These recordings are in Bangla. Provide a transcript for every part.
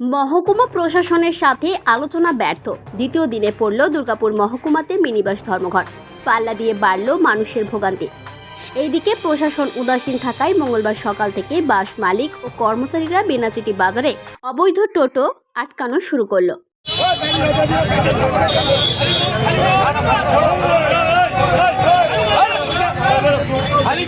মহকুমা প্রশাসনের সাথে আলোচনা ব্যর্থ। দ্বিতীয় দিনে পড়ল দুর্গাপুর মহকুমাতে মিনিবাস ধর্মঘট। পাল্লা দিয়ে বাড়ল মানুষের ভোগান্তি। এইদিকে প্রশাসন উদাসীন থাকায় মঙ্গলবার সকাল থেকে বাস মালিক ও কর্মচারীরা বেনাচিটি বাজারে অবৈধ টোটো আটকানো শুরু করল। খালি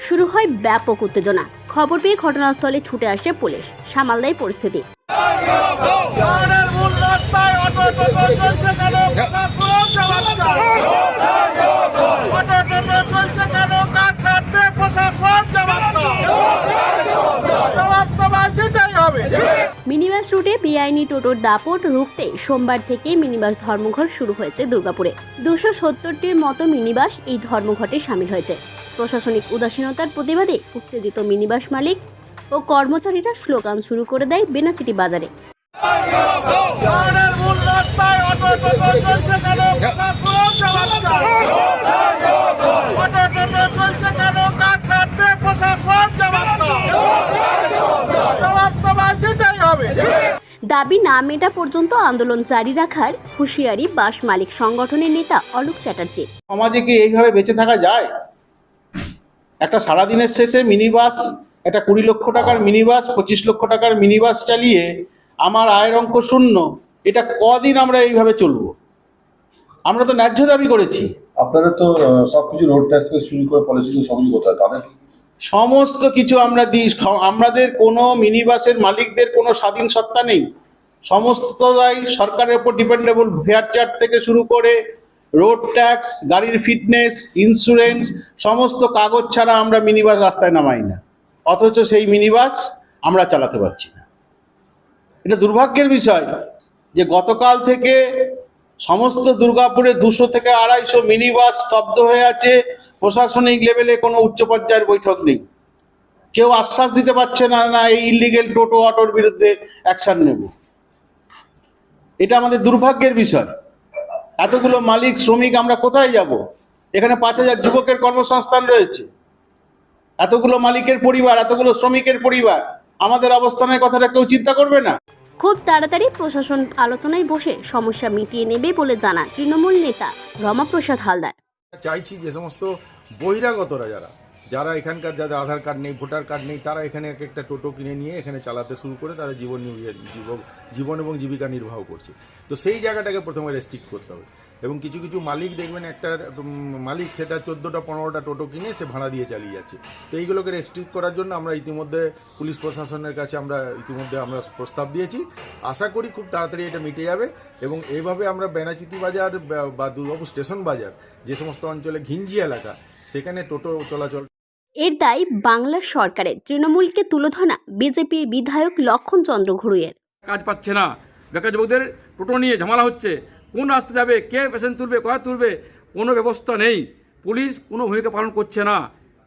শুরু হয় ব্যাপক উত্তেজনা খবর পেয়ে ঘটনাস্থলে ছুটে আসে পুলিশ সামাল দেয় পরিস্থিতি শহরের মূল রাস্তায় অটো টোটো চলছে কেন প্রশাসন জবাব চায়। অটো টোটো চলছে কেন কার স্বার্থে প্রশাসন জবাব দাও জবাব তোমায় দিতেই হবে মিনিবাস রুটে বেআইনি টোটোর দাপট রুখতে সোমবার থেকে মিনিবাস ধর্মঘট শুরু হয়েছে দুর্গাপুরে। দুশো সত্তরটির মতো মিনিবাস এই ধর্মঘটে সামিল হয়েছে। প্রশাসনিক উদাসীনতার প্রতিবাদে উত্তেজিত মিনিবাস মালিক ও কর্মচারীরা স্লোগান শুরু করে দেয় বেনাচিটি বাজারে শহরের মূল রাস্তায় অটো টোটো চলছে কেন প্রশাসন জবাব চায়। অটো টোটো চলছে কেন কার স্বার্থে প্রশাসন জবাব দাও জবাব তোমায় দিতেই হবে দাবি না মেটা পর্যন্ত আন্দোলন জারি রাখার হুঁশিয়ারি বাস মালিক সংগঠনের নেতা অলোক চ্যাটার্জি। সমাজে কি এইভাবে বেঁচে থাকা যায়? একটা সারাদিনের শেষে মিনি বাস একটা কুড়ি লক্ষ টাকার মিনি বাস পঁচিশ লক্ষ টাকার মিনি বাস চালিয়ে আমার আয়ের অঙ্ক শূন্য এটা কদিন আমরা এইভাবে চলবো? আমরা তো ন্যায্য দাবি করেছি। আপনারা তো সবকিছু রোড ট্যাক্স থেকে শুরু করে পলিসি সবই কোথায় তাদের সমস্ত কিছু আমরা দিই। আমাদের কোনো মিনি বাসের মালিকদের কোনো স্বাধীন সত্তা নেই। সমস্তটাই সরকারের উপর ডিপেন্ডেবল ফেয়ার চার্ট থেকে শুরু করে রোড ট্যাক্স গাড়ির ফিটনেস ইন্স্যুরেন্স সমস্ত কাগজ ছাড়া আমরা মিনি বাস রাস্তায় নামাই না। অথচ সেই মিনি বাস আমরা চালাতে পারছি না। এটা দুর্ভাগ্যের বিষয় যে গতকাল থেকে সমস্ত দুর্গাপুরে দুশো থেকে আড়াইশো মিনি বাস স্তব্ধ হয়ে আছে। প্রশাসনিক লেভেলে কোনো উচ্চ পর্যায়ের বৈঠক নেই। কেউ আশ্বাস দিতে পারছে না না এই ইলিগেল টোটো অটোর বিরুদ্ধে অ্যাকশন নেব। এটা আমাদের দুর্ভাগ্যের বিষয়। এতগুলো মালিক, শ্রমিক আমরা কোথায় যাব? এখানে পাঁচ হাজার যুবকের কর্মসংস্থান রয়েছে। এতগুলো মালিকের পরিবার, এতগুলো শ্রমিকের পরিবার, আমাদের অবস্থানের কথাটা কেউ চিন্তা করবে না? খুব তাড়াতাড়ি প্রশাসন আলোচনায় বসে সমস্যা মিটিয়ে নেবে বলে জানান তৃণমূল নেতা রমাপ্রসাদ হালদার। চাইছি যে সমস্ত বহিরাগতরা যারা যারা এখানকার যাদের আধার কার্ড নেই, ভোটার কার্ড নেই, তারা এখানে এক একটা টোটো কিনে নিয়ে এখানে চালাতে শুরু করে তারা জীবন জীবন এবং জীবিকা নির্বাহ করছে। তো সেই জায়গাটাকে প্রথমে রেস্ট্রিক্ট করতে হবে। এবং কিছু কিছু মালিক দেখবেন একটা মালিক সেটা চোদ্দোটা পনেরোটা টোটো কিনে সে ভাড়া দিয়ে চালিয়ে যাচ্ছে। তো এইগুলোকে রেস্ট্রিক্ট করার জন্য আমরা ইতিমধ্যে পুলিশ প্রশাসনের কাছে আমরা ইতিমধ্যে আমরা প্রস্তাব দিয়েছি। আশা করি খুব তাড়াতাড়ি এটা মিটে যাবে এবং এইভাবে আমরা বেনাচিতি বাজার বা- দুর্গাপুর স্টেশন বাজার যে সমস্ত অঞ্চলে ঘিঞ্জি এলাকা সেখানে টোটো চলাচল এর দায় বাংলা সরকারের। তৃণমূলকে তুলে ধরা বিজেপি বিধায়ক লক্ষণ চন্দ্র ঘুরুয়ের কাজ পাচ্ছে না। বেকার যুবকদের টোটো নিয়ে ঝামেলা হচ্ছে। কোন রাস্তা যাবে কে পেশেন্ট তুলবে কোথায় তুলবে কোনো ব্যবস্থা নেই। পুলিশ কোনো ভূমিকা পালন করছে না।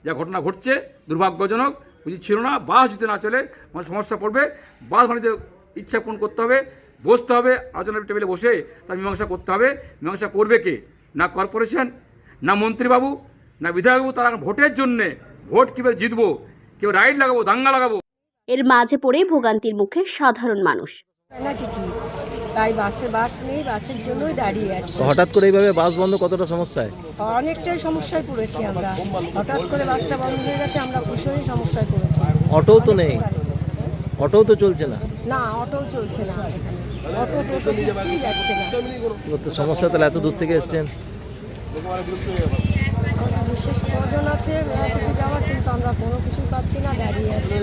যা ঘটনা ঘটছে দুর্ভাগ্যজনক উচিত ছিল না বাস যদি না চলে মানুষ সমস্যা পড়বে বাস মানিতে ইচ্ছা পূরণ করতে হবে বসতে হবে আলোচনা টেবিলে বসে তার মীমাংসা করতে হবে। মীমাংসা করবে কে? না কর্পোরেশন না মন্ত্রীবাবু না বিধায়কবাবু তারা ভোটের জন্যে ভোট কীভাবে জিতবো? কেউ রাইড লাগাবো দাঙ্গা লাগাবো? এর মাঝে পড়ে ভোগান্তির মুখে সাধারণ মানুষ। তাই বাসে বাস নেই বাসের জন্যই দাঁড়িয়ে আছি। হঠাৎ করে এইভাবে বাস বন্ধ কতটা সমস্যায়? অনেকটাই সমস্যায় পড়েছি আমরা। হঠাৎ করে বাসটা বন্ধ হয়ে গেছে আমরা ভীষণই সমস্যায় পড়েছি। অটোও তো নেই। অটোও তো চলছে না। না অটোও চলছে না। অটো টোটো কিছুই যাচ্ছে না। তো সমস্যা তাহলে এত দূর থেকে এসছেন? বিশেষ প্রয়োজন আছে যাওয়ার কিন্তু আমরা কোনো কিছুই পাচ্ছি না দাঁড়িয়ে আছি।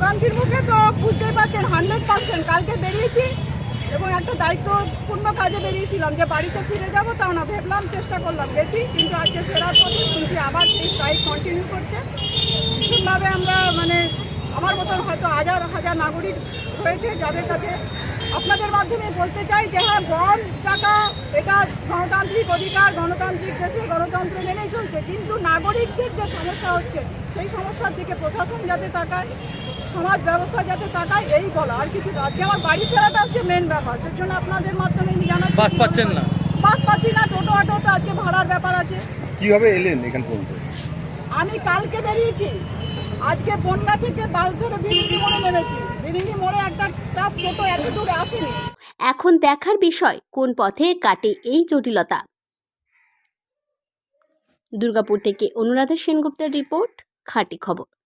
ভোগান্তির মুখে তো বুঝতেই পারছেন হান্ড্রেড পার্সেন্ট কালকে বেরিয়েছি এবং একটা দায়িত্বপূর্ণ কাজে বেরিয়েছিলাম যে বাড়িতে ফিরে যাব, তাও না, ভেবলাম চেষ্টা করলাম গেছি, কিন্তু আজকে ফেরার পথে শুনছি আবার সেই স্ট্রাইক কন্টিনিউ করছে। ভীষণভাবে আমরা মানে আমার মতন হয়তো হাজার হাজার নাগরিক রয়েছে যাদের কাছে আপনাদের মাধ্যমে বলতে চাই যে হ্যাঁ গণ টাকা এটা গণতান্ত্রিক অধিকার গণতান্ত্রিক দেশে গণতন্ত্র মেনেই চলছে। কিন্তু নাগরিকদের যে সমস্যা হচ্ছে সেই সমস্যার দিকে প্রশাসন যাতে তাকায় সমাজ ব্যবস্থা যাতে তাকায় এই বলা। আর কিছু না আজকে আমার বাড়ি ফেরাটা হচ্ছে মেন ব্যাপার। সেই জন্য আপনাদের মাধ্যমে বাস পাচ্ছেন না। বাস পাচ্ছি না টোটো অটো তো আজকে ভাড়ার ব্যাপার আছে। কীভাবে এলেন এখান পর্যন্ত? আমি কালকে বেরিয়েছি। আজকে বন্যা থেকে বাস ধরে বিরিঙ্গি মোড়ে নেমেছি এখন দেখার বিষয়, কোন পথে কাটে এই জটিলতা। দুর্গাপুর থেকে অনুরাধা সেনগুপ্তের রিপোর্ট, খাঁটি খবর।